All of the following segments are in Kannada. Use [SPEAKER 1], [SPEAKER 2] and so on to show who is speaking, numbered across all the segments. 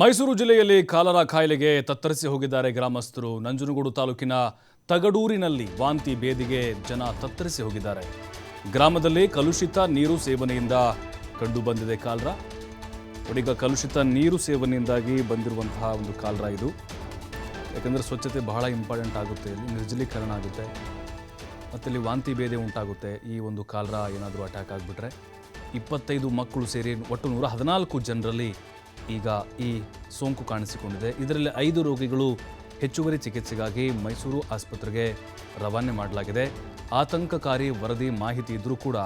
[SPEAKER 1] ಮೈಸೂರು ಜಿಲ್ಲೆಯಲ್ಲಿ ಕಾಲರ ಕಾಯಿಲೆಗೆ ತತ್ತರಿಸಿ ಹೋಗಿದ್ದಾರೆ ಗ್ರಾಮಸ್ಥರು. ನಂಜನಗೂಡು ತಾಲೂಕಿನ ತಗಡೂರಿನಲ್ಲಿ ವಾಂತಿ ಬೇದಿಗೆ ಜನ ತತ್ತರಿಸಿ ಹೋಗಿದ್ದಾರೆ. ಗ್ರಾಮದಲ್ಲಿ ಕಲುಷಿತ ನೀರು ಸೇವನೆಯಿಂದ ಕಂಡು ಬಂದಿದೆ ಕಾಲರ. ಈಗ ಕಲುಷಿತ ನೀರು ಸೇವನೆಯಿಂದಾಗಿ ಬಂದಿರುವಂತಹ ಒಂದು ಕಾಲರ ಇದು. ಯಾಕಂದರೆ ಸ್ವಚ್ಛತೆ ಬಹಳ ಇಂಪಾರ್ಟೆಂಟ್ ಆಗುತ್ತೆ. ಇಲ್ಲಿ ನಿರ್ಜಲೀಕರಣ ಆಗುತ್ತೆ. ಮತ್ತು ಇಲ್ಲಿ ವಾಂತಿ ಬೇದೆ ಉಂಟಾಗುತ್ತೆ. ಈ ಒಂದು ಕಾಲರ ಏನಾದರೂ ಅಟ್ಯಾಕ್ ಆಗಿಬಿಟ್ರೆ ಇಪ್ಪತ್ತೈದು ಮಕ್ಕಳು ಸೇರಿ ಒಟ್ಟು ನೂರ ಹದಿನಾಲ್ಕು ಜನರಲ್ಲಿ ಈಗ ಈ ಸೋಂಕು ಕಾಣಿಸಿಕೊಂಡಿದೆ. ಇದರಲ್ಲಿ ಐದು ರೋಗಿಗಳು ಹೆಚ್ಚುವರಿ ಚಿಕಿತ್ಸೆಗಾಗಿ ಮೈಸೂರು ಆಸ್ಪತ್ರೆಗೆ ರವಾನೆ ಮಾಡಲಾಗಿದೆ. ಆತಂಕಕಾರಿ ವರದಿ ಮಾಹಿತಿ ಇದ್ದರೂ ಕೂಡ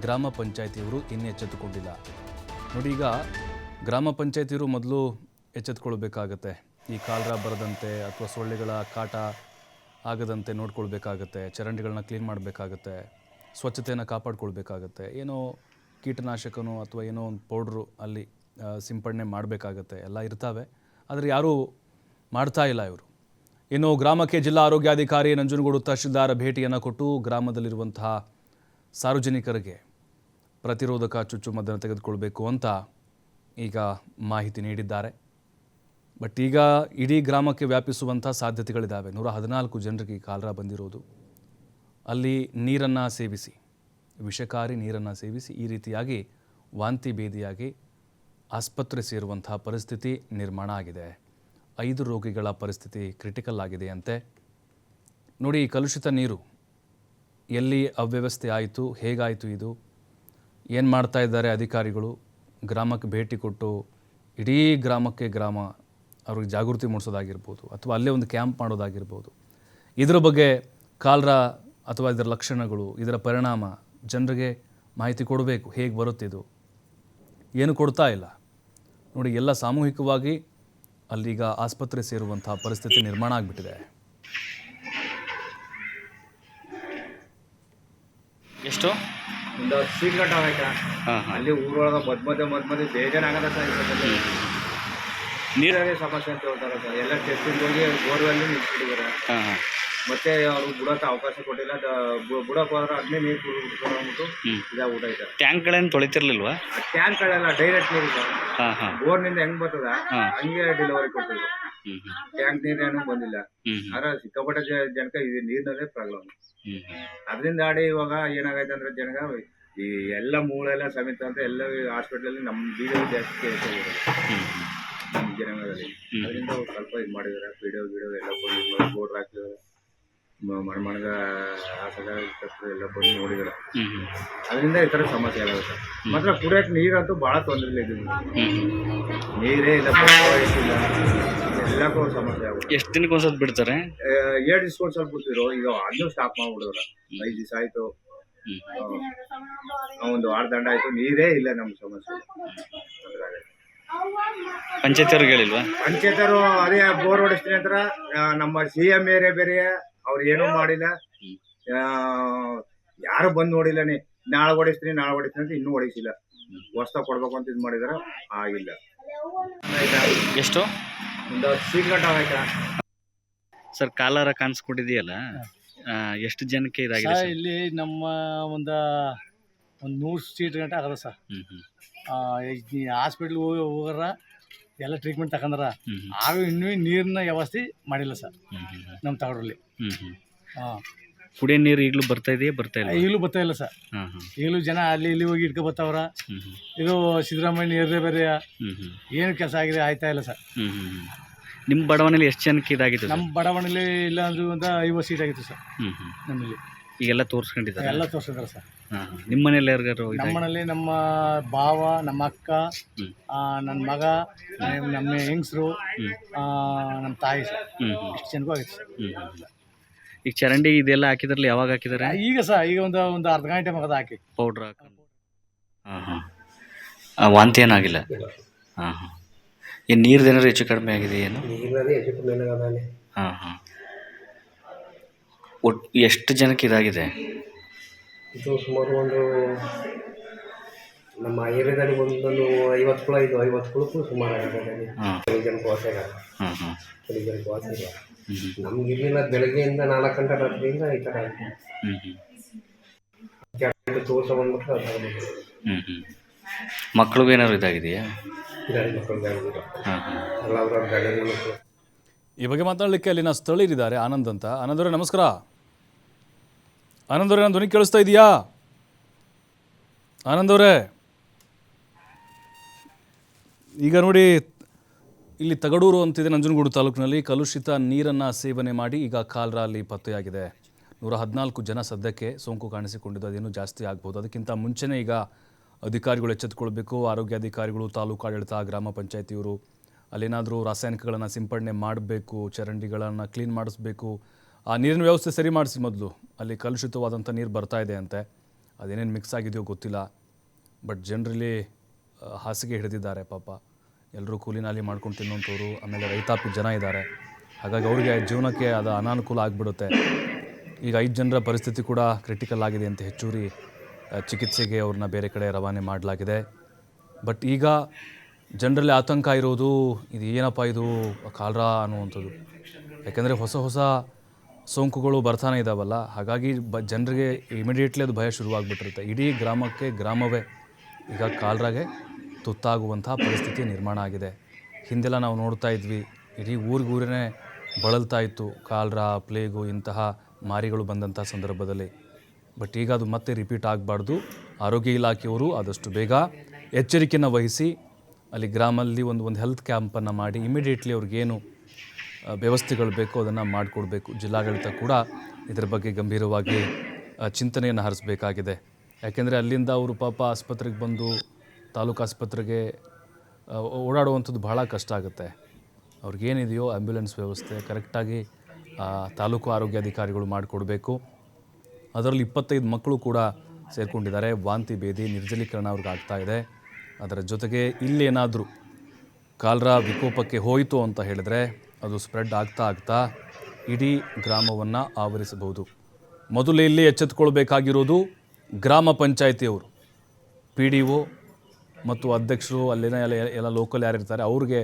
[SPEAKER 1] ಗ್ರಾಮ ಪಂಚಾಯಿತಿಯವರು ಇನ್ನೂ ಎಚ್ಚೆತ್ತುಕೊಂಡಿಲ್ಲ. ನೋಡಿ ಈಗ ಗ್ರಾಮ ಪಂಚಾಯತಿಯವರು ಮೊದಲು ಎಚ್ಚೆತ್ಕೊಳ್ಬೇಕಾಗತ್ತೆ. ಈ ಕಾಲರ ಬರದಂತೆ ಅಥವಾ ಸೊಳ್ಳೆಗಳ ಕಾಟ ಆಗದಂತೆ ನೋಡ್ಕೊಳ್ಬೇಕಾಗತ್ತೆ. ಚರಂಡಿಗಳನ್ನ ಕ್ಲೀನ್ ಮಾಡಬೇಕಾಗತ್ತೆ. ಸ್ವಚ್ಛತೆಯನ್ನು ಕಾಪಾಡ್ಕೊಳ್ಬೇಕಾಗತ್ತೆ. ಏನೋ ಕೀಟನಾಶಕನೋ ಅಥವಾ ಏನೋ ಒಂದು ಪೌಡ್ರು ಅಲ್ಲಿ ಸಿಂಪಡಣೆ ಮಾಡಬೇಕಾಗತ್ತೆ. ಎಲ್ಲ ಇರ್ತಾವೆ. ಆದರೆ ಯಾರೂ ಮಾಡ್ತಾ ಇಲ್ಲ ಇವರು. ಇನ್ನು ಗ್ರಾಮಕ್ಕೆ ಜಿಲ್ಲಾ ಆರೋಗ್ಯಾಧಿಕಾರಿ ನಂಜನಗೂಡು ತಹಶೀಲ್ದಾರ ಭೇಟಿಯನ್ನು ಕೊಟ್ಟು ಗ್ರಾಮದಲ್ಲಿರುವಂತಹ ಸಾರ್ವಜನಿಕರಿಗೆ ಪ್ರತಿರೋಧಕ ಚುಚ್ಚುಮದ್ದನ್ನು ತೆಗೆದುಕೊಳ್ಬೇಕು ಅಂತ ಈಗ ಮಾಹಿತಿ ನೀಡಿದ್ದಾರೆ. ಬಟ್ ಈಗ ಇಡೀ ಗ್ರಾಮಕ್ಕೆ ವ್ಯಾಪಿಸುವಂಥ ಸಾಧ್ಯತೆಗಳಿದ್ದಾವೆ. ನೂರ ಹದಿನಾಲ್ಕು ಜನರಿಗೆ ಕಾಲರ ಬಂದಿರೋದು. ಅಲ್ಲಿ ನೀರನ್ನು ಸೇವಿಸಿ, ವಿಷಕಾರಿ ನೀರನ್ನು ಸೇವಿಸಿ ಈ ರೀತಿಯಾಗಿ ವಾಂತಿ ಭೇದಿಯಾಗಿ ಆಸ್ಪತ್ರೆ ಸೇರುವಂತಹ ಪರಿಸ್ಥಿತಿ ನಿರ್ಮಾಣ ಆಗಿದೆ. ಐದು ರೋಗಿಗಳ ಪರಿಸ್ಥಿತಿ ಕ್ರಿಟಿಕಲ್ ಆಗಿದೆಯಂತೆ ನೋಡಿ ಕಲುಷಿತ ನೀರು ಎಲ್ಲಿ ಅವ್ಯವಸ್ಥೆ ಆಯಿತು, ಹೇಗಾಯಿತು ಇದು? ಏನು ಮಾಡ್ತಾ ಇದ್ದಾರೆ ಅಧಿಕಾರಿಗಳು? ಗ್ರಾಮಕ್ಕೆ ಭೇಟಿ ಕೊಟ್ಟು ಇಡೀ ಗ್ರಾಮಕ್ಕೆ ಗ್ರಾಮ ಅವ್ರಿಗೆ ಜಾಗೃತಿ ಮೂಡಿಸೋದಾಗಿರ್ಬೋದು ಅಥವಾ ಅಲ್ಲೇ ಒಂದು ಕ್ಯಾಂಪ್ ಮಾಡೋದಾಗಿರ್ಬೋದು. ಇದರ ಬಗ್ಗೆ ಕಾಲರ ಅಥವಾ ಇದರ ಲಕ್ಷಣಗಳು, ಇದರ ಪರಿಣಾಮ ಜನರಿಗೆ ಮಾಹಿತಿ ಕೊಡಬೇಕು. ಹೇಗೆ ಬರುತ್ತಿದು? ಏನು ಕೊಡ್ತಾ ಇಲ್ಲ? ನೋಡಿ ಎಲ್ಲ ಸಾಮೂಹಿಕವಾಗಿ ಅಲ್ಲಿಗ ಆಸ್ಪತ್ರೆ ಸೇರುವಂತಹ ಪರಿಸ್ಥಿತಿ ನಿರ್ಮಾಣ ಆಗಿಬಿಟ್ಟಿದೆ.
[SPEAKER 2] ಎಷ್ಟು?
[SPEAKER 3] ಒಂದು ಸೀಟ್ ಆಗೈತೆ ಅಲ್ಲಿ ಊರೊಳಗೆ ಮದ್ ಮಧ್ಯೆ ಮದ್ ಮಧ್ಯೆ ಬೇಜಾರಾಗದ ಸರ್ ನೀರೇ ಸಮಸ್ಯೆ ಅಂತ ಹೇಳ್ತಾರೆ ಸರ್. ಎಲ್ಲ ಟೆಸ್ಟಿಂಗ್ ಹೋಗಿ ಬೋರ್ವೆಲ್ ನಿಲ್ಸ್ಬಿಟ್ಟಿದ್ದಾರೆ. ಮತ್ತೆ ಅವ್ರು ಬಿಡೋಕೆ ಅವಕಾಶ ಕೊಟ್ಟಿಲ್ಲ. ಬಿಡೋಕೆ ಹೋದ್ರೆ ಅದನ್ನೇ ನೀರು ಕುಡಿದ್ಬಿಟ್ಟು ಅಂದ್ಬಿಟ್ಟು
[SPEAKER 2] ಹ್ಮ್.
[SPEAKER 3] ಇದಾಗ್ಬಿಟ್ಟೈತೆ
[SPEAKER 2] ಟ್ಯಾಂಕ್ಗಳೇನು ತೊಳಿತಿರ್ಲಿಲ್ವಾ?
[SPEAKER 3] ಟ್ಯಾಂಕ್ಗಳೆಲ್ಲ ಡೈರೆಕ್ಟ್ ನೀರು ಬೋರ್ನಿಂದ ಹೆಂಗ್ ಬರ್ತದ. ಹಂಗೆ ಡೆಲಿವರಿ ಕೊಟ್ಟಿದ್ರು ಟ್ಯಾಂಕ್ ನೀರೇನು ಬಂದಿಲ್ಲ. ಆದ್ರೆ ಸಿಕ್ಕಾಪಟ್ಟೆ ಜನಕ ಇದು ನೀರಿನಲ್ಲೇ ಪ್ರಾಬ್ಲಮ್ ಅದರಿಂದ ಆಡಿ ಇವಾಗ ಏನಾಗೈತೆ ಅಂದ್ರೆ ಜನಕ ಈ ಎಲ್ಲ ಮೂಳೆಲ್ಲ ಸಮೇತ ಅಂತ ಎಲ್ಲ ಹಾಸ್ಪಿಟ್ಲಲ್ಲಿ ನಮ್ಮ ಬೀಜ ಜಾಸ್ತಿ ನಮ್ಮ ಜನಾಂಗದಲ್ಲಿ
[SPEAKER 2] ಹ್ಮ್.
[SPEAKER 3] ಅದರಿಂದ ಸ್ವಲ್ಪ ಇದು ಮಾಡಿದಾರೆ. ವಿಡಿಯೋ ಎಲ್ಲ ಬೋರ್ಡ್ ಹಾಕಿದ್ದಾರೆ ಮ- ಆಟದ ಎಲ್ಲ ಬಂದು
[SPEAKER 2] ಹ್ಞೂ
[SPEAKER 3] ಅದರಿಂದ ಈ ಥರ ಸಮಸ್ಯೆ ಆಗುತ್ತೆ. ಮಾತ್ರ ಕುಡಿಯೋಕೆ ನೀರಂತೂ ಭಾಳ ತೊಂದರೆ ಇದೆ. ನೀರೇ ಇಲ್ಲ ಎಲ್ಲಕ್ಕೂ ಸಮಸ್ಯೆ ಆಗುತ್ತೆ.
[SPEAKER 2] ಎಷ್ಟು ದಿನಕ್ಕೆ ಒಂದ್ಸಲ ಬಿಡ್ತಾರೆ?
[SPEAKER 3] ಏಳು ದಿವ್ಸ ಒಂದ್ಸಲ ಬಿಟ್ಟಿರು ಈಗ ಅದನ್ನು ಸ್ಟಾಪ್ ಮಾಡ್ಬಿಡಿದ್ರು ಐದು ದಿವಸ ಆಯಿತು. ಒಂದು ವಾರ ದಂಡ ಆಯಿತು. ನೀರೇ ಇಲ್ಲ ನಮ್ಮ ಸಮಸ್ಯೆ. ಅದ್ರಾಗ.
[SPEAKER 2] ಪಂಚಾಯತಿ ಅವ್ರಿಗೆ ಹೇಳಿಲ್ವಾ
[SPEAKER 3] ಪಂಚಾಯತರು ಅದೇ ಬೋರ್ ಹೊಡಿಸ್ತೀನಿ ಅಂತ ನಮ್ಮ ಸಿ ಎಂ ಏರಿಯಾ ಬೇರೆ ಅವ್ರು ಏನು ಮಾಡಿಲ್ಲ. ಆ, ಯಾರು ಬಂದು ನೋಡಿಲ್ಲ ನೀ ನಾಳೆ ಹೊಡಿಸ್ತೀನಿ ನಾಳೆ ಹೊಡಿಸ್ತೀನಿ ಅಂತ ಇನ್ನೂ ಹೊಡಿಸಿಲ್ಲ. ಹೊಸ್ತಾಗ ಕೊಡ್ಬೇಕು ಅಂತ ಇದು ಮಾಡಿದಾರ ಆಗಿಲ್ಲ.
[SPEAKER 2] ಎಷ್ಟು?
[SPEAKER 3] ಒಂದು ಸೀಟ್ ಗಂಟೆ
[SPEAKER 4] ಸರ್ ಕಾಲಾರ ಕಾಣಿಸ್ಕೊಂಡಿದೆಯಲ್ಲ ಎಷ್ಟು ಜನಕ್ಕೆ ಇದಾಗಿದೆ
[SPEAKER 5] ಸರ್ ಇಲ್ಲಿ ನಮ್ಮ ಒಂದು ಒಂದು ನೂರು ಸೀಟ್ ಗಂಟೆ ಆಗದ ಸರ್. ಹಾಸ್ಪಿಟ್ಲ್ ಹೋಗಿ ಹೋಗಾರ ಎಲ್ಲ ಟ್ರೀಟ್ಮೆಂಟ್ ತಗೊಂಡ್ರ ಆಗ ಇನ್ನೂ ನೀರಿನ ವ್ಯವಸ್ಥೆ ಮಾಡಿಲ್ಲ ಸರ್. ನಮ್ಮ
[SPEAKER 4] ಹ್ಮ್
[SPEAKER 5] ಹಾಂ.
[SPEAKER 4] ಕುಡಿಯೋ ನೀರು ಈಗಲೂ ಬರ್ತಾ ಇದೆಯಾ? ಬರ್ತಾ ಇಲ್ಲ
[SPEAKER 5] ಈಗಲೂ ಬರ್ತಾ ಇಲ್ಲ ಸರ್. ಈಗಲೂ ಜನ ಅಲ್ಲಿ ಇಲ್ಲಿ ಹೋಗಿ ಇಟ್ಕೊ ಬರ್ತಾವ್ರ. ಇದು ಸಿದ್ದರಾಮಯ್ಯ ಏರಿಯಾ ಬೇರೆ. ಏನು ಕೆಲಸ ಆಗಿದೆ ಆಯ್ತಾ ಇಲ್ಲ ಸರ್.
[SPEAKER 4] ನಿಮ್ಮ ಬಡಾವಣೆಯಲ್ಲಿ ಎಷ್ಟು ಜನಕ್ಕೆ ಇದಾಗಿತ್ತು
[SPEAKER 5] ನಮ್ಮ ಬಡಾವಣೆಯಲ್ಲಿ ಇಲ್ಲ ಅಂದ್ರೆ ಒಂದು ಐವತ್ತು ಸೀಟ್ ಆಗಿತ್ತು ಸರ್. ನಮ್ಮಲ್ಲಿ.
[SPEAKER 4] ಈಗೆಲ್ಲ ತೋರಿಸ್ಕೊಂಡಿದ್ದಾರೆ?
[SPEAKER 5] ಎಲ್ಲ ತೋರಿಸಿದ್ದಾರೆ ಸರ್.
[SPEAKER 4] ನಿಮ್ಮ ಮನೇಲಿ ಯಾರಿಗಾರು
[SPEAKER 5] ನಮ್ಮ
[SPEAKER 4] ಇದಾಗಿ?
[SPEAKER 5] ನಮ್ಮ ಭಾವ ನಮ್ಮ ಅಕ್ಕ. ನನ್ನ ಮಗ ನಮ್ಮ- ಹೆಂಗಸರು ನಮ್ಮ ತಾಯಿ. ಸರ್ ಇಷ್ಟು ಜನಕ್ಕೂ ಆಗಿತ್ತು ಸರ್.
[SPEAKER 4] ಹ್ಮ್ ಹ್ಮ್ ಈಗ ಚರಂಡಿ ಇದೆಲ್ಲ ಹಾಕಿದ್ರಲ್ಲ ಯಾವಾಗ ಹಾಕಿದ್ದಾರೆ?
[SPEAKER 5] ಈಗ ಸರ್ ಈಗ ಒಂದು ಒಂದು ಅರ್ಧ ಗಂಟೆ ಮಗದ ಹಾಕಿ.
[SPEAKER 4] ಪೌಡ್ರ್ ಹಾಕೊಂಡು. ಹಾಂ ಹಾಂ. ವಾಂತಿ ಏನಾಗಿಲ್ಲ? ಹಾಂ ಹಾಂ. ಏನು ನೀರ್ದು ಏನಾದ್ರು ಹೆಚ್ಚು ಕಡಿಮೆ ಆಗಿದೆ ಏನು? ಹಾಂ ಹಾಂ. ಒಟ್ಟು ಎಷ್ಟು ಜನಕ್ಕೆ ಇದಾಗಿದೆ?
[SPEAKER 6] ಇದು ಸುಮಾರು ಒಂದು ನಮ್ಮ ಏರಿಯಾದಲ್ಲಿ ಒಂದೊಂದು ಐವತ್ತು ಕುಳ ಇದು ಐವತ್ತು ಕುಳಕ್ಕೂ ಸುಮಾರು ಆಗಿದೆ ಕೆಲವು ವಾಸ ಇಲ್ಲ ಕೆಲವು ಜನಕ್ಕೆ ವಾಸ ಇಲ್ಲ ನಮ್ಗೆ ಇರಲಿಲ್ಲ ಬೆಳಗ್ಗೆಯಿಂದ ನಾಲ್ಕು ಗಂಟೆ ರಾತ್ರಿಯಿಂದ ಈ ಥರ ಆಗಿದೆ.
[SPEAKER 4] ಹ್ಞೂ ಹ್ಞೂ
[SPEAKER 6] ಜಾಸ್ತಿ ತೋರಿಸ
[SPEAKER 4] ಹ್ಞೂ ಹ್ಞೂ ಮಕ್ಳಿಗೂ ಏನಾದ್ರು ಇದಾಗಿದೆಯಾ?
[SPEAKER 6] ಇದ್ದಾರೆ ಮಕ್ಕಳು ಗಾಡಿ
[SPEAKER 4] ಹಾಂ ಹಾಂ.
[SPEAKER 6] ಎಲ್ಲ ಅವ್ರವ್ರ ಗಾಡಿಯಲ್ಲಿ ಮಕ್ಕಳು
[SPEAKER 1] ಈ ಬಗ್ಗೆ ಮಾತಾಡಲಿಕ್ಕೆ ಅಲ್ಲಿನ ಸ್ಥಳೀಯರಿದ್ದಾರೆ ಆನಂದ್ ಅಂತ. ಆನಂದ್ರೆ ನಮಸ್ಕಾರ. ಆನಂದ್ ನಾನು ಧ್ವನಿ ಕೇಳಿಸ್ತಾ ಇದೆಯಾ? ಆನಂದವ್ರೆ. ಈಗ ನೋಡಿ, ಇಲ್ಲಿ ತಗಡೂರು ಅಂತಿದೆ ನಂಜನಗೂಡು ತಾಲೂಕಿನಲ್ಲಿ. ಕಲುಷಿತ ನೀರನ್ನು ಸೇವನೆ ಮಾಡಿ ಈಗ ಕಾಲ್ರ ಅಲ್ಲಿ ಪತ್ತೆಯಾಗಿದೆ. ನೂರ ಹದಿನಾಲ್ಕು ಜನ ಸದ್ಯಕ್ಕೆ ಸೋಂಕು ಕಾಣಿಸಿಕೊಂಡಿದ್ದು, ಅದೇನು ಜಾಸ್ತಿ ಆಗ್ಬೋದು. ಅದಕ್ಕಿಂತ ಮುಂಚೆನೇ ಈಗ ಅಧಿಕಾರಿಗಳು ಎಚ್ಚೆತ್ತುಕೊಳ್ಬೇಕು. ಆರೋಗ್ಯ ಅಧಿಕಾರಿಗಳು ತಾಲೂಕು ಆಡಳಿತ, ಗ್ರಾಮ ಪಂಚಾಯತಿಯವರು, ಅಲ್ಲೇನಾದರೂ ರಾಸಾಯನಿಕಗಳನ್ನು ಸಿಂಪಡಣೆ ಮಾಡಬೇಕು, ಚರಂಡಿಗಳನ್ನು ಕ್ಲೀನ್ ಮಾಡಿಸ್ಬೇಕು. ಆ ನೀರಿನ ವ್ಯವಸ್ಥೆ ಸರಿ ಮಾಡಿಸಿ ಮೊದಲು. ಅಲ್ಲಿ ಕಲುಷಿತವಾದಂಥ ನೀರು ಬರ್ತಾ ಇದೆ ಅಂತೆ. ಅದೇನೇನು ಮಿಕ್ಸ್ ಆಗಿದೆಯೋ ಗೊತ್ತಿಲ್ಲ. ಬಟ್ ಜನರಲ್ಲಿ ಹಾಸಿಗೆ ಹಿಡಿದಿದ್ದಾರೆ ಪಾಪ. ಎಲ್ಲರೂ ಕೂಲಿ ನಾಲಿ ಮಾಡ್ಕೊಂಡು ತಿನ್ನುವಂಥವ್ರು ಆಮೇಲೆ ರೈತಾಪಿ ಜನ ಇದ್ದಾರೆ. ಹಾಗಾಗಿ ಅವರಿಗೆ ಜೀವನಕ್ಕೆ ಅದು ಅನಾನುಕೂಲ ಆಗಿಬಿಡುತ್ತೆ. ಈಗ ಐದು ಜನರ ಪರಿಸ್ಥಿತಿ ಕೂಡ ಕ್ರಿಟಿಕಲ್ ಆಗಿದೆ ಅಂತ ಹೆಚ್ಚುವರಿ ಚಿಕಿತ್ಸೆಗೆ ಅವ್ರನ್ನ ಬೇರೆ ಕಡೆ ರವಾನೆ ಮಾಡಲಾಗಿದೆ. ಬಟ್ ಈಗ ಜನರಲ್ಲಿ ಆತಂಕ ಇರೋದು, ಇದು ಏನಪ್ಪ ಇದು ಕಾಲ್ರಾ ಅನ್ನುವಂಥದ್ದು. ಯಾಕೆಂದರೆ ಹೊಸ ಹೊಸ ಸೋಂಕುಗಳು ಬರ್ತಾನೆ ಇದ್ದಾವಲ್ಲ ಹಾಗಾಗಿ ಬ, ಜನರಿಗೆ ಇಮಿಡಿಯೇಟ್ಲಿ ಅದು ಭಯ ಶುರುವಾಗ್ಬಿಟ್ಟಿರುತ್ತೆ. ಇಡೀ ಗ್ರಾಮಕ್ಕೆ ಗ್ರಾಮವೇ ಈಗ ಕಾಲರಾಗೆ ತುತ್ತಾಗುವಂತಹ ಪರಿಸ್ಥಿತಿ ನಿರ್ಮಾಣ ಆಗಿದೆ. ಹಿಂದೆಲ್ಲ ನಾವು ನೋಡ್ತಾ ಇದ್ವಿ, ಇಡೀ ಊರಿಗೂರೇ ಬಳಲ್ತಾ ಇತ್ತು ಕಾಲ್ರಾ, ಪ್ಲೇಗು ಇಂತಹ ಮಾರಿಗಳು ಬಂದಂಥ ಸಂದರ್ಭದಲ್ಲಿ. ಬಟ್ ಈಗ ಅದು ಮತ್ತೆ ರಿಪೀಟ್ ಆಗಬಾರ್ದು. ಆರೋಗ್ಯ ಇಲಾಖೆಯವರು ಆದಷ್ಟು ಬೇಗ ಎಚ್ಚರಿಕೆಯನ್ನು ವಹಿಸಿ ಅಲ್ಲಿ ಗ್ರಾಮಲ್ಲಿ ಒಂದು ಒಂದು ಹೆಲ್ತ್ ಕ್ಯಾಂಪನ್ನು ಮಾಡಿ ಇಮಿಡಿಯೇಟ್ಲಿ ಅವ್ರಿಗೇನು ವ್ಯವಸ್ಥೆಗಳು ಬೇಕೋ ಅದನ್ನು ಮಾಡಿಕೊಡ್ಬೇಕು. ಜಿಲ್ಲಾಡಳಿತ ಕೂಡ ಇದರ ಬಗ್ಗೆ ಗಂಭೀರವಾಗಿ ಚಿಂತನೆಯನ್ನು ಹರಿಸಬೇಕಾಗಿದೆ. ಯಾಕೆಂದರೆ ಅಲ್ಲಿಂದ ಅವರು ಪಾಪ ಆಸ್ಪತ್ರೆಗೆ ಬಂದು ತಾಲೂಕು ಆಸ್ಪತ್ರೆಗೆ ಓಡಾಡುವಂಥದ್ದು ಬಹಳ ಕಷ್ಟ ಆಗುತ್ತೆ. ಅವ್ರಿಗೇನಿದೆಯೋ ಆ್ಯಂಬ್ಯುಲೆನ್ಸ್ ವ್ಯವಸ್ಥೆ ಕರೆಕ್ಟಾಗಿ ತಾಲೂಕು ಆರೋಗ್ಯಾಧಿಕಾರಿಗಳು ಮಾಡಿಕೊಡ್ಬೇಕು. ಅದರಲ್ಲಿ ಇಪ್ಪತ್ತೈದು ಮಕ್ಕಳು ಕೂಡ ಸೇರಿಕೊಂಡಿದ್ದಾರೆ. ವಾಂತಿ, ಭೇದಿ, ನಿರ್ಜಲೀಕರಣ ಅವ್ರಿಗೆ ಆಗ್ತಾ ಇದೆ. ಅದರ ಜೊತೆಗೆ ಇಲ್ಲೇನಾದರೂ ಕಾಲರ ವಿಕೋಪಕ್ಕೆ ಹೋಯಿತು ಅಂತ ಹೇಳಿದ್ರೆ ಅದು ಸ್ಪ್ರೆಡ್ ಆಗ್ತಾ ಆಗ್ತಾ ಇಡೀ ಗ್ರಾಮವನ್ನು ಆವರಿಸಬಹುದು. ಮೊದಲು ಇಲ್ಲಿ ಎಚ್ಚೆತ್ತುಕೊಳ್ಬೇಕಾಗಿರೋದು ಗ್ರಾಮ ಪಂಚಾಯಿತಿಯವರು ಪಿ ಡಿ ಒ ಮತ್ತು ಅಧ್ಯಕ್ಷರು ಅಲ್ಲಿನ ಎಲ್ಲ ಎಲ್ಲ ಲೋಕಲ್ ಯಾರಿರ್ತಾರೆ ಅವ್ರಿಗೆ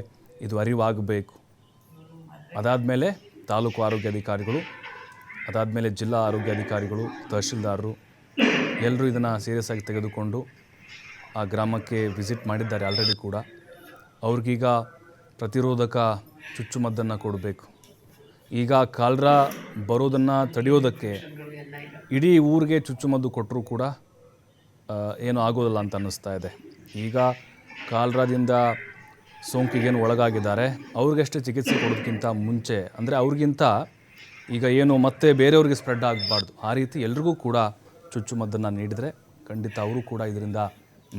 [SPEAKER 1] ಇದು ಅರಿವಾಗಬೇಕು. ಅದಾದಮೇಲೆ ತಾಲೂಕು ಆರೋಗ್ಯ ಆರೋಗ್ಯಾಧಿಕಾರಿಗಳು ಅದಾದಮೇಲೆ ಜಿಲ್ಲಾ ಆರೋಗ್ಯ ಅಧಿಕಾರಿಗಳು, ತಹಶೀಲ್ದಾರರು ಎಲ್ಲರೂ ಇದನ್ನು ಸೀರಿಯಸ್ ಆಗಿ ತೆಗೆದುಕೊಂಡು ಆ ಗ್ರಾಮಕ್ಕೆ ವಿಸಿಟ್ ಮಾಡಿದ್ದಾರೆ ಆಲ್ರೆಡಿ ಕೂಡ. ಅವ್ರಿಗೀಗ ಪ್ರತಿರೋಧಕ ಚುಚ್ಚುಮದ್ದನ್ನು ಕೊಡಬೇಕು. ಈಗ ಕಾಲ್ರ ಬರೋದನ್ನು ತಡೆಯೋದಕ್ಕೆ ಇಡೀ ಊರಿಗೆ ಚುಚ್ಚುಮದ್ದು ಕೊಟ್ಟರೂ ಕೂಡ ಏನು ಆಗೋದಿಲ್ಲ ಅಂತ ಅನ್ನಿಸ್ತಾ ಇದೆ. ಈಗ ಕಾಲ್ರಾದಿಂದ ಸೋಂಕಿಗೇನು ಒಳಗಾಗಿದ್ದಾರೆ, ಅವ್ರಿಗಷ್ಟೇ ಚಿಕಿತ್ಸೆ ಕೊಡೋದಕ್ಕಿಂತ ಮುಂಚೆ, ಅಂದರೆ ಅವ್ರಿಗಿಂತ ಈಗ ಏನು ಮತ್ತೆ ಬೇರೆಯವ್ರಿಗೆ ಸ್ಪ್ರೆಡ್ ಆಗಬಾರ್ದು, ಆ ರೀತಿ ಎಲ್ರಿಗೂ ಕೂಡ ಚುಚ್ಚುಮದ್ದನ್ನು ನೀಡಿದರೆ ಖಂಡಿತ ಅವರು ಕೂಡ ಇದರಿಂದ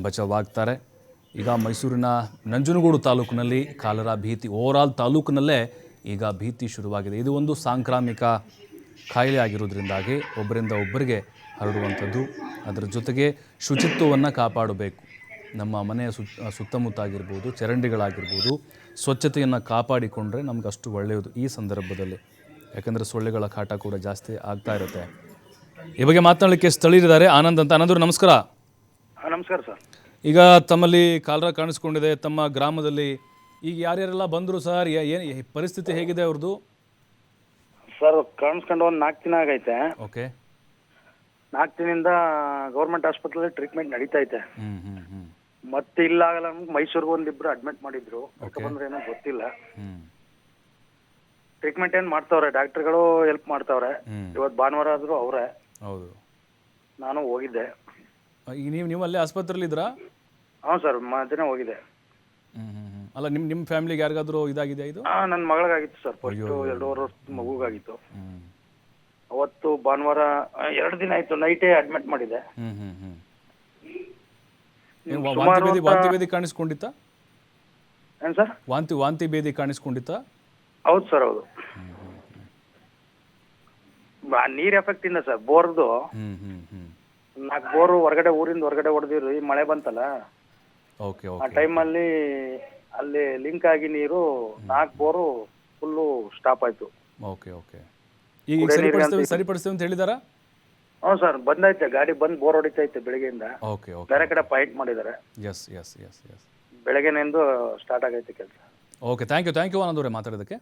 [SPEAKER 1] ಬಚಾವಾಗ್ತಾರೆ ಈಗ ಮೈಸೂರಿನ ನಂಜನಗೂಡು ತಾಲೂಕಿನಲ್ಲಿ ಕಾಲರ ಭೀತಿ ಓವರಾಲ್ ತಾಲೂಕಿನಲ್ಲೇ ಈಗ ಭೀತಿ ಶುರುವಾಗಿದೆ. ಇದು ಒಂದು ಸಾಂಕ್ರಾಮಿಕ ಕಾಯಿಲೆ ಆಗಿರೋದ್ರಿಂದಾಗಿ ಒಬ್ಬರಿಂದ ಒಬ್ಬರಿಗೆ ಹರಡುವಂಥದ್ದು. ಅದರ ಜೊತೆಗೆ ಶುಚಿತ್ವವನ್ನು ಕಾಪಾಡಬೇಕು. ನಮ್ಮ ಮನೆಯ ಸುತ್ತ ಸುತ್ತಮುತ್ತ ಆಗಿರ್ಬೋದು ಚರಂಡಿಗಳಾಗಿರ್ಬೋದು, ಸ್ವಚ್ಛತೆಯನ್ನು ಕಾಪಾಡಿಕೊಂಡ್ರೆ ನಮ್ಗೆ ಅಷ್ಟು ಒಳ್ಳೆಯದು ಈ ಸಂದರ್ಭದಲ್ಲಿ. ಯಾಕಂದರೆ ಸೊಳ್ಳೆಗಳ ಕಾಟ ಕೂಡ ಜಾಸ್ತಿ ಆಗ್ತಾ ಇರುತ್ತೆ. ಈ ಬಗ್ಗೆ ಮಾತನಾಡಲಿಕ್ಕೆ ಸ್ಥಳೀಯರಿದ್ದಾರೆ ಆನಂದ್ ಅಂತ. ಆನಂದ್ರು ನಮಸ್ಕಾರ.
[SPEAKER 7] ನಮಸ್ಕಾರ ಸರ್.
[SPEAKER 1] ಈಗ ತಮ್ಮಲ್ಲಿ ಕಾಲರ ಕಾಣಿಸ್ಕೊಂಡಿದೆ ತಮ್ಮ ಗ್ರಾಮದಲ್ಲಿ. ಈಗ ಯಾರ್ಯಾರೆಲ್ಲ ಬಂದರು ಸರ್ ಏನು ಪರಿಸ್ಥಿತಿ ಹೇಗಿದೆ ಅವ್ರದ್ದು
[SPEAKER 7] ಸರ್ ಕಾಣಿಸ್ಕೊಂಡು ಒಂದು ನಾಲ್ಕು ದಿನ ಆಗೈತೆ.
[SPEAKER 1] ಓಕೆ.
[SPEAKER 7] ನಾಲ್ಕು ದಿನದಿಂದ ಗೌರ್ಮೆಂಟ್ ಆಸ್ಪತ್ರೆ ಟ್ರೀಟ್ಮೆಂಟ್ ನಡೀತಾ ಐತೆ. ಮತ್ತೆ ಇಲ್ಲ ಆಗಲ್ಲ ನಮ್ಗೆ ಮೈಸೂರಿಗೆ ಒಂದಿಬ್ರು ಅಡ್ಮಿಟ್ ಮಾಡಿದ್ರು. ಬಂದ್ರೆ ಏನೋ ಗೊತ್ತಿಲ್ಲ. ಟ್ರೀಟ್ಮೆಂಟ್ ಏನು ಮಾಡ್ತಾವ್ರೆ? ಡಾಕ್ಟರ್ಗಳು ಹೆಲ್ಪ್ ಮಾಡ್ತಾವ್ರೆ.
[SPEAKER 1] ಹ್ಮ್.
[SPEAKER 7] ಇವತ್ತು ಭಾನುವಾರ ಆದ್ರೂ ಅವರೇ.
[SPEAKER 1] ಹೌದು.
[SPEAKER 7] ನಾನು ಹೋಗಿದ್ದೆ.
[SPEAKER 1] ಈಗ ನೀವು ನೀವು ಅಲ್ಲೇ ಆಸ್ಪತ್ರೆಯಲ್ಲಿ ಇದ್ರಾ
[SPEAKER 7] ಹ್ಞೂ ಸರ್ ಮಧ್ಯಾಹ್ನ
[SPEAKER 1] ಹೋಗಿದೆ. ಅಲ್ಲ ನಿಮ್ಮ ನಿಮ್ ಫ್ಯಾಮಿಲಿಗೆ ಯಾರಿಗಾದ್ರೂ ಇದಾಗಿದೆ ಇದು?
[SPEAKER 7] ಹಾಂ ನನ್ನ ಮಗಳಿಗಾಗಿತ್ತು ಸರ್ ಫಸ್ಟ್ ಎರಡೂವರೆ ವರ್ಷ ಮಗುಗಾಗಿತ್ತು. ಅವತ್ತು ಭಾನುವಾರ ಎರಡು ದಿನ ಆಯ್ತು ನೈಟೇ ಅಡ್ಮಿಟ್ ಮಾಡಿದೆ.
[SPEAKER 1] ಏನು ವಾಂತಿ
[SPEAKER 7] ಸುಮಾರು
[SPEAKER 1] ಭೇದಿ ವಾಂತಿ ಭೇದಿ ಕಾಣಿಸ್ಕೊಂಡಿತ್ತಾ?
[SPEAKER 7] ಏನು ಸರ್?
[SPEAKER 1] ವಾಂತಿ ವಾಂತಿ ಭೇದಿ ಕಾಣಿಸ್ಕೊಂಡಿತ್ತಾ?
[SPEAKER 7] ಹೌದು ಸರ್ ಹೌದು. ನೀರ್ ಎಫೆಕ್ಟ್ ಇಂದ ಸರ್ ಬೋರ್ದು.
[SPEAKER 1] ಹ್ಞೂ ಹ್ಞೂ ಹ್ಞೂ
[SPEAKER 7] ನಾಲ್ಕು ಬೋರು ಹೊರಗಡೆ ಊರಿಂದ ಹೊರಗಡೆ ಹೊಡೆದಿರಿ ಮಳೆ ಬಂತಲ್ಲ.
[SPEAKER 1] ಓಕೆ
[SPEAKER 7] ಆ
[SPEAKER 1] ಟೈಮ್
[SPEAKER 7] ಟೈಮಲ್ಲಿ ಅಲ್ಲಿ ಲಿಂಕ್ ಆಗಿ ನೀರು ನಾಲ್ಕು ಬೋರು ಫುಲ್ಲು ಸ್ಟಾಪ್ ಆಯ್ತು.
[SPEAKER 1] ಓಕೆ ಓಕೆ ಈಗ ಈಗ ಸರಿಪಡಿಸ್ತೇವೆ ಅಂತ ಹೇಳಿದಾರಾ?
[SPEAKER 7] ಹ್ಞೂ ಸರ್ ಬಂದೈತೆ ಗಾಡಿ ಬಂದು ಬೋರ್ ಹೊಡಿತೈತೆ ಬೆಳಗ್ಗೆಯಿಂದ.
[SPEAKER 1] ಓಕೆ ಓಕೆ
[SPEAKER 7] ಬೇರೆ ಕಡೆ ಪಾಯಿಂಟ್ ಮಾಡಿದ್ದಾರೆ.
[SPEAKER 1] ಎಸ್ ಎಸ್ ಎಸ್ ಎಸ್
[SPEAKER 7] ಬೆಳಗ್ಗೆನೆಂದು ಸ್ಟಾರ್ಟ್ ಆಗೈತೆ ಕೆಲಸ.
[SPEAKER 1] Okay thank you thank you Anand ಅವರೇ ಮಾತಾಡೋದಕ್ಕೆ.